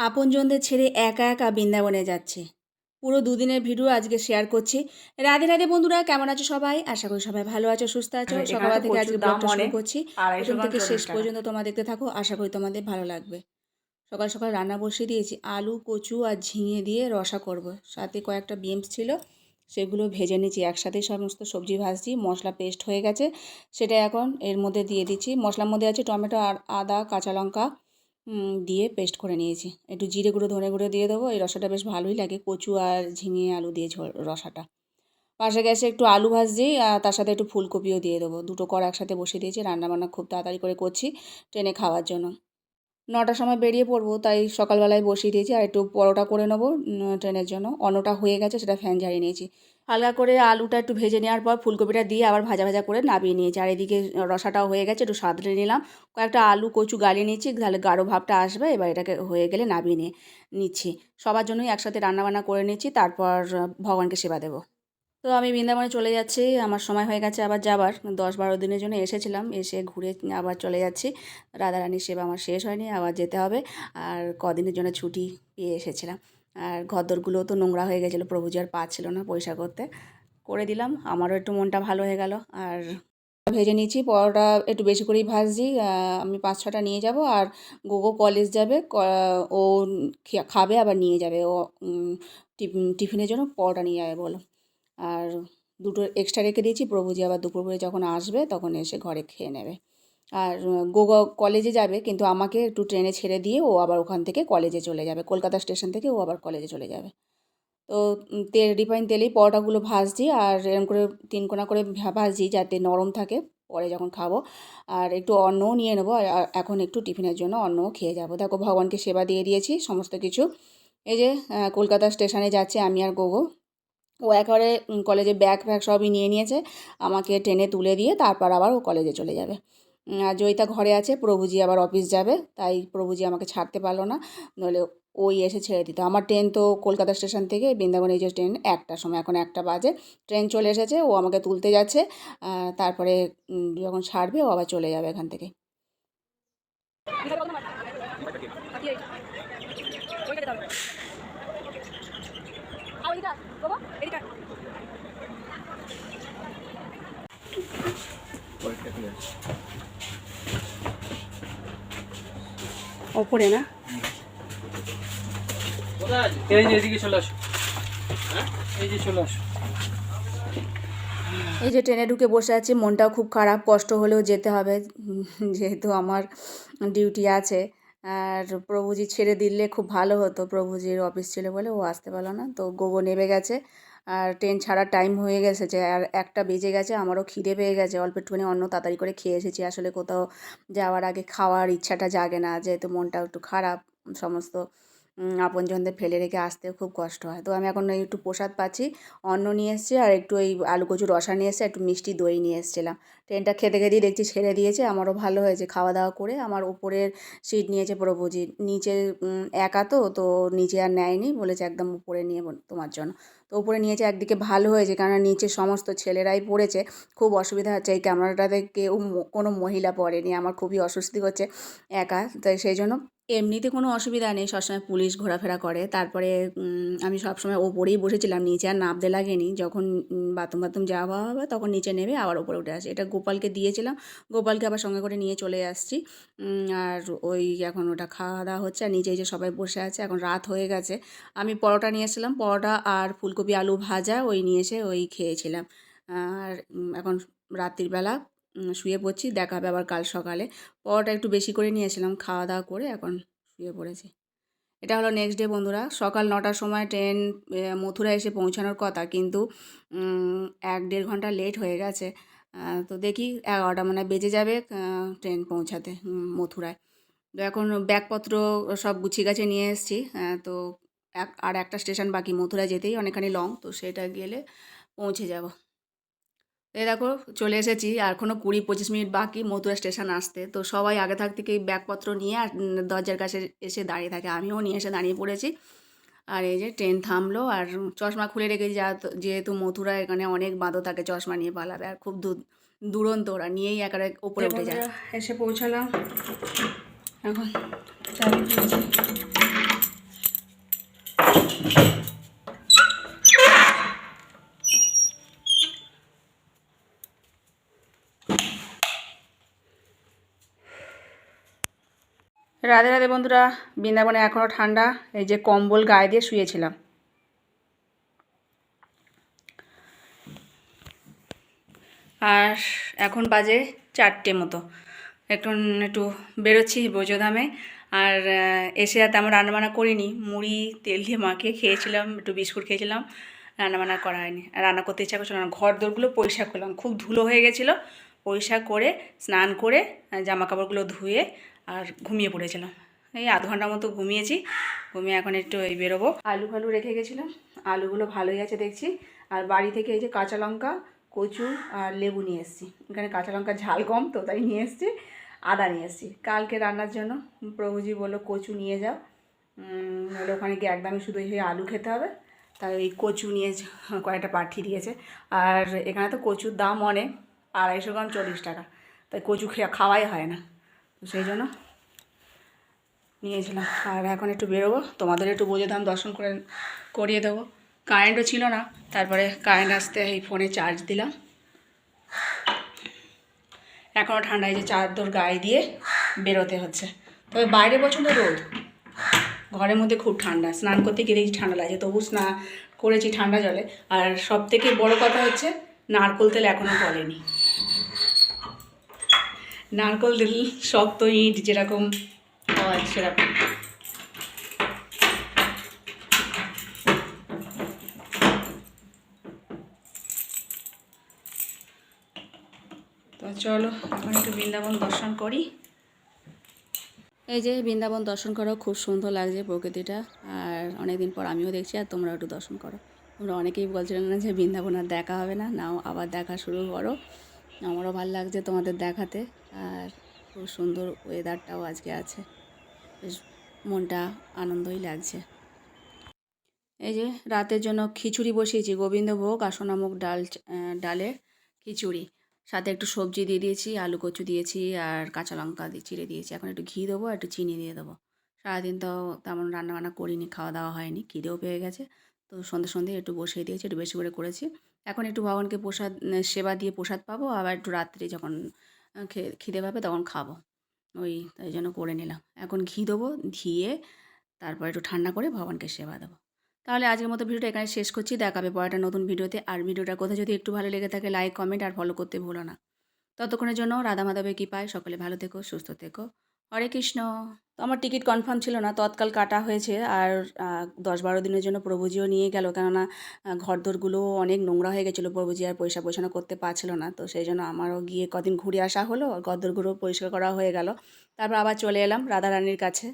আপনজনদের ছেড়ে একা একা বৃন্দাবনে যাচ্ছে। পুরো দুদিনের ভিডিও আজকে শেয়ার করছি। রাধে রাধে বন্ধুরা কেমন আছো সবাই? আশা করি সবাই ভালো আছো সুস্থ আছো। হ্যাঁ, সকাল থেকে আজকে ব্লগটা শুরু করছি। প্রথম থেকে শেষ পর্যন্ত তোমরা দেখতে থাকো আশা করি তোমাদের ভালো লাগবে। সকাল সকাল রান্না বসিয়ে দিয়েছি আলু কচু আর ঝিঙে দিয়ে রসা করব। সাথে কয়েকটা বিনস ছিল সেগুলো ভেজে নিচ্ছি একসাথে সমস্ত সবজি ভাজছি মশলা পেস্ট হয়ে গেছে। সেটা এখন এর মধ্যে দিয়ে দিচ্ছি। মশলার মধ্যে আছে টমেটো আর আদা কাঁচা লঙ্কা দিয়ে পেস্ট করে নিয়েছি। একটু জিরে গুঁড়ো, ধনে গুঁড়ো দিয়ে দেবো। এই রসাটা বেশ ভালোই লাগে, কচু আর ঝিঙে আলু দিয়ে রসাটা। পাশে গ্যাসে একটু আলু ভাজছি, আর তার সাথে একটু ফুলকপিও দিয়ে দেবো। দুটো কর একসাথে বসিয়ে দিয়েছি, রান্নাবান্না খুব তাড়াতাড়ি করে করছি ট্রেনে খাওয়ার জন্য। নটার সময় বেরিয়ে পড়ব, তাই সকালবেলায় বসিয়ে দিয়েছি। আর একটু পরোটা করে নেব ট্রেনের জন্য। অন্যটা হয়ে গেছে, সেটা ফ্যান ঝাড়িয়ে নিয়েছি। হালকা করে আলুটা একটু ভেজে নেওয়ার পর ফুলকপিটা দিয়ে আবার ভাজা ভাজা করে নামিয়ে নিয়েছি। আর এদিকে রসাটাও হয়ে গেছে, একটু সাঁতরে নিলাম। কয়েকটা আলু কচু গালিয়ে নিয়েছি, তাহলে গাঢ় ভাবটা আসবে, এবার এটাকে হয়ে গেলে নামিয়ে নিয়ে নিচ্ছি। সবার জন্যই একসাথে রান্নাবান্না করে নিচ্ছি, তারপর ভগবানকে সেবা দেবো। তো আমি বৃন্দাবনে চলে যাচ্ছি, আমার সময় হয়ে গেছে আবার যাবার। দশ বারো দিনের জন্য এসেছিলাম, এসে ঘুরে আবার চলে যাচ্ছি। রাধারানীর সেবা আমার শেষ হয়নি, আবার যেতে হবে। আর কদিনের জন্য ছুটি পেয়ে এসেছিলাম। আর ঘরদোরগুলোও তো নোংরা হয়ে গেছিল, প্রভুজি আর পাচ্ছিল না পয়সা করতে। করে দিলাম, আমারও একটু মনটা ভালো হয়ে গেল। আর ভেজে নিয়েছি পরোটা একটু বেশি করেই ভাজছি। আমি পাঁচ ছটা নিয়ে যাব আর গোগো কলেজ যাবে ও খাবে আবার নিয়ে যাবে। ও টিফিন- টিফিনের জন্য পরোটা নিয়ে যাবে বলো। আর দুটো এক্সট্রা রেখে দিয়েছি। প্রভুজি আবার দুপুরবেলা যখন আসবে তখন এসে ঘরে খেয়ে নেবে। আর গোগো কলেজে যাবে কিন্তু আমাকে একটু ট্রেনে ছেড়ে দিয়ে ও আবার ওখান থেকে কলেজে চলে যাবে। কলকাতা স্টেশন থেকে ও আবার কলেজে চলে যাবে। তো তেল রিফাইন তেলেই পরোটাগুলো ভাজছি আর এরকম করে তিন কোনা করে ভাজছি যাতে নরম থাকে। পরে যখন খাব আর একটু অন্নও নিয়ে নেব। আর এখন একটু টিফিনের জন্য অন্নও খেয়ে যাব। দেখো ভগবানকে সেবা দিয়ে দিয়েছি সমস্ত কিছু। এই যে কলকাতা স্টেশনে যাচ্ছে আমি আর গোগো। ও একেবারে কলেজে ব্যাগ ফ্যাগ সবই নিয়ে নিয়েছে, আমাকে ট্রেনে তুলে দিয়ে তারপর আবার ও কলেজে চলে যাবে। আর জয়িতা ঘরে আছে, প্রভুজি আবার অফিস যাবে, তাই প্রভুজি আমাকে ছাড়তে পারল না, নইলে ওই এসে ছেড়ে দিত। আমার ট্রেন তো কলকাতা স্টেশন থেকে বৃন্দাবন এই যে ট্রেন একটার সময়, এখন একটা বাজে, ট্রেন চলে এসেছে, ও আমাকে তুলতে যাচ্ছে তারপরে যখন ছাড়বে ও আবার চলে যাবে এখান থেকে। ওপরে না? এই যে এদিকে চলে আসো। এই যে চলে আসো। এই যে ট্রেনে ঢুকে বসে আছি মনটাও খুব খারাপ কষ্ট হলেও যেতে হবে। যেহেতু আমার ডিউটি আছে আর প্রভুজি ছেড়ে দিলে খুব ভালো হতো। প্রভুজির অফিস ছিল বলে ও আসতে পারল না তো গোগো নেবে গেছে। আর ট্রেন ছাড়ার টাইম হয়ে গেছে যে, আর একটা বেজে গেছে, আমারও খিদে পেয়ে গেছে। অল্প একটুখানি অন্য তাড়াতাড়ি করে খেয়ে এসেছি। আসলে কোথাও যাওয়ার আগে খাওয়ার ইচ্ছাটা জাগে না, যেহেতু মনটা একটু খারাপ, সমস্ত আপনজনদের ফেলে রেখে আসতে খুব কষ্ট হয়। তো আমি এখন একটু প্রসাদ পাচ্ছি, অন্ন নিয়ে এসেছি আর একটু এই আলু কচু রসা নিয়ে এসেছি, একটু মিষ্টি দই নিয়ে এসেছিলাম। ট্রেনটা খেতে খেতেই দেখছি ছেড়ে দিয়েছে, আমারও ভালো হয়েছে খাওয়া দাওয়া করে। আমার উপরের সিট নিয়েছে প্রভুজি, নিচে একা তো তো নিচে আর নেয়নি, বলেছে একদম উপরে নিয়ে তোমার জন্য। তো উপরে নিয়েছে, একদিকে ভালো হয়েছে কেননা নিচে সমস্ত ছেলেরাই পড়েছে। খুব অসুবিধা হচ্ছে এই ক্যামেরাটাতে কেউ কোনো মহিলা পড়েনি, আমার খুবই অস্বস্তি হচ্ছে একা, তাই সেই জন্য এমনিতে কোনো অসুবিধা নেই। সবসময় পুলিশ ঘোরাফেরা করে। তারপরে আমি সবসময় ওপরেই বসেছিলাম। নিচে আর নামতে লাগেনি। যখন বাথরুম বাথরুম যাওয়া হবে, তখন নিচে নেমে আবার ওপরে উঠে আসে। এটা গোপালকে দিয়েছিলাম। গোপালকে আবার সঙ্গে করে নিয়ে চলে আসছি। আর ওই এখন ওটা খাওয়া দাওয়া হচ্ছে। আর নিচে যে সবাই বসে আছে, এখন রাত হয়ে গেছে। আমি পরোটা নিয়ে এসেছিলাম। পরোটা আর ফুলকপি আলু ভাজা ওই নিয়ে এসে ওই খেয়েছিলাম। আর এখন রাত্রিবেলা শুয়ে পড়ছি, দেখা হবে আবার কাল সকালে। পরোটা একটু বেশি করে নিয়েছিলাম, খাওয়া দাওয়া করে এখন শুয়ে পড়েছি। এটা হলো নেক্সট ডে বন্ধুরা, সকাল নটার সময় ট্রেন মথুরা এসে পৌঁছানোর কথা কিন্তু এক দেড় ঘণ্টা লেট হয়ে গেছে। তো দেখি এগারোটা মানে বেজে যাবে ট্রেন পৌঁছাতে মথুরায়। তো এখন ব্যাগপত্র সব গুছিয়ে গাছে নিয়ে এসেছি তো এক, আর একটা স্টেশন বাকি মথুরা যেতেই অনেকখানি লং তো সেটা গেলে পৌঁছে যাব। এই দেখো, চলে এসেছি। আর এখনও কুড়ি পঁচিশ মিনিট বাকি, মথুরা স্টেশন আসতে। তো সবাই আগে থাক থেকেই ব্যাগপত্র নিয়ে আর দরজার কাছে এসে দাঁড়িয়ে থাকে। আমিও নিয়ে এসে দাঁড়িয়ে পড়েছি। আর এই যে ট্রেন থামলো। আর চশমা খুলে রেখেছি যা যেহেতু মথুরা এখানে অনেক বাঁধো থাকে, চশমা নিয়ে পালাবে। আর খুব দূর, দুরন্ত ওরা, নিয়েই একেবারে উপরে উঠে যায়। এসে পৌঁছালাম। এখন রাধে রাধে বন্ধুরা, বৃন্দাবনে এখনও ঠান্ডা, এই যে কম্বল গায়ে দিয়ে শুয়েছিলাম। আর এখন বাজে চারটে মতো। এখন একটু বেরোচ্ছি বোঝোধামে আর এসে আর তেমন রান্নাবান্না করিনি। মুড়ি, তেল দিয়ে মাখিয়ে খেয়েছিলাম, একটু বিস্কুট খেয়েছিলাম, রান্নাবান্না করা হয়নি। আর রান্না করতে ইচ্ছা করছিল না, ঘর দোরগুলো পরিষ্কার করলাম। খুব ধুলো হয়ে গেছিল, পরিষ্কার করে, স্নান করে, জামা কাপড়গুলো ধুয়ে আর ঘুমিয়ে পড়েছিলাম। এই আধ ঘণ্টা মতো ঘুমিয়েছি, ঘুমিয়ে এখন একটু এই বেরোবো। আলু ফালু রেখে গেছিলাম, আলুগুলো ভালোই আছে দেখছি। আর বাড়ি থেকে এই যে কাঁচা লঙ্কা, কচু আর লেবু নিয়ে এসেছি। এখানে কাঁচা লঙ্কার ঝাল কম তো, তাই নিয়ে এসেছি, আদা নিয়ে এসেছি। কালকে রান্নার জন্য প্রভুজি বলল, কচু নিয়ে যাও। নাহলে ওখানে গিয়ে একদমই শুধু এই আলু খেতে হবে। তাই ওই কচু নিয়ে কয়েকটা পাঠিয়ে দিয়েছে। আর এখানে তো কচুর দাম অনেক, আড়াইশো গ্রাম চল্লিশ টাকা। তাই কচু খাওয়াই হয় না। তো সেই জন্য নিয়েছিলাম। আর এখন একটু বেরোবো, তোমাদের একটু বোঝে দাম দর্শন করে, করিয়ে দেবো। কারেন্টও ছিল না, তারপরে কারেন্ট আসতে এই ফোনে চার্জ দিলাম। এখনও ঠান্ডায় যে চাদর গায়ে দিয়ে বেরোতে হচ্ছে। তবে বাইরে পছন্দ রোদ। ঘরের মধ্যে খুব ঠান্ডা, স্নান করতে গিয়ে দেখছি ঠান্ডা লাগে তবু স্নান করেছি ঠান্ডা জলে। আর সব থেকে বড় কথা হচ্ছে, নারকোল তেল এখনও গলেনি। নারকোল তেল, শক্ত ইট যেরকম হয় সেরকম। তো চলো, এখন একটু বৃন্দাবন দর্শন করি। এই যে বৃন্দাবন দর্শন করো, খুব সুন্দর লাগছে প্রকৃতিটা, আর অনেকদিন পর আমিও দেখছি, আর তোমরা একটু দর্শন করো। তোমরা অনেকেই বলছিলেন না যে বৃন্দাবন আর দেখা হবে না, নাও আবার দেখা শুরু করো। আমারও ভালো লাগছে তোমাদের দেখাতে। আর খুব সুন্দর ওয়েদারটাও আজকে আছে। বেশ মনটা আনন্দই লাগছে। এই যে রাতের জন্য খিচুড়ি বসিয়েছি, গোবিন্দভোগ আর সোনামুখ ডাল ডালের খিচুড়ি। সাথে একটু সবজি দিয়ে দিয়েছি, আলু কচু দিয়েছি আর কাঁচা লঙ্কা চিড়ে দিয়েছি। এখন একটু ঘি দেবো একটু চিনি দিয়ে দেবো। সারাদিন তো তেমন রান্নাবান্না করিনি, খাওয়া দাওয়া হয়নি, খিদেও পেয়ে গেছে। তো সন্ধে সন্ধে একটু বসিয়ে দিয়েছি, একটু বেশি করে করেছি। এখন একটু ভগবানকে প্রসাদ, সেবা দিয়ে প্রসাদ পাবো, আবার একটু রাত্রে যখন খিদে পাবে তখন খাব। ওই তাই জন্য করে নিলাম। এখন ঘি দেবো ঘিয়ে তারপর একটু ঠান্ডা করে ভগবানকে সেবা দেবো। তাহলে আজকের মতো ভিডিওটা এখানে শেষ করছি। দেখাবে পরেরটা নতুন ভিডিওতে। আর ভিডিওটা কথা যদি একটু ভালো লেগে থাকে লাইক কমেন্ট আর ফলো করতে ভুলো না। ততক্ষণের জন্য রাধা মাধবের কৃপায় সকলে ভালো থেকো, সুস্থ থেকো। হরে কৃষ্ণ। তো আমার টিকিট কনফার্ম ছিল না, তৎকাল কাটা হয়েছে আর দশ বারো দিনের জন্য প্রভুজিও নিয়ে গেল। কেননা ঘরদোরগুলোও ঘরদোরগুলো অনেক নোংরা হয়ে গেছিল, প্রভুজি আর পয়সা পয়সানো করতে পারছিল না। তো সেই জন্য আমারও গিয়ে কদিন ঘুরে আসা হলো ঘরদোরগুলো পরিষ্কার করা হয়ে গেল। তারপর আবার চলে এলাম রাধারানীর কাছে।